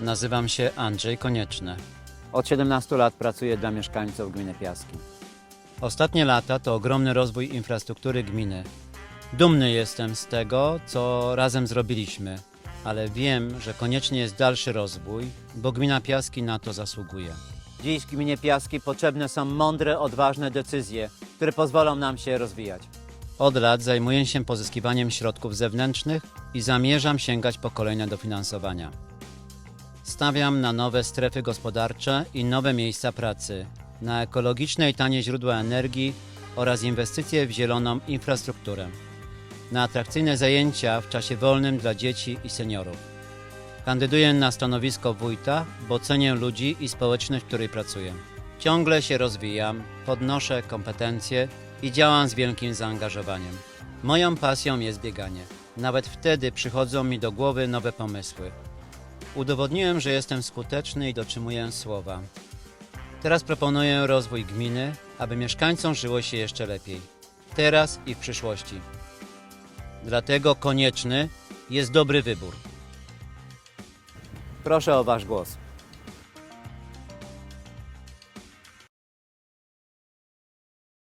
Nazywam się Andrzej Konieczny. Od 17 lat pracuję dla mieszkańców gminy Piaski. Ostatnie lata to ogromny rozwój infrastruktury gminy. Dumny jestem z tego, co razem zrobiliśmy, ale wiem, że konieczny jest dalszy rozwój, bo gmina Piaski na to zasługuje. Dziś w gminie Piaski potrzebne są mądre, odważne decyzje, które pozwolą nam się rozwijać. Od lat zajmuję się pozyskiwaniem środków zewnętrznych i zamierzam sięgać po kolejne dofinansowania. Stawiam na nowe strefy gospodarcze i nowe miejsca pracy, na ekologiczne i tanie źródła energii oraz inwestycje w zieloną infrastrukturę, na atrakcyjne zajęcia w czasie wolnym dla dzieci i seniorów. Kandyduję na stanowisko wójta, bo cenię ludzi i społeczność, w której pracuję. Ciągle się rozwijam, podnoszę kompetencje i działam z wielkim zaangażowaniem. Moją pasją jest bieganie. Nawet wtedy przychodzą mi do głowy nowe pomysły. Udowodniłem, że jestem skuteczny i dotrzymuję słowa. Teraz proponuję rozwój gminy, aby mieszkańcom żyło się jeszcze lepiej. Teraz i w przyszłości. Dlatego konieczny jest dobry wybór. Proszę o Wasz głos.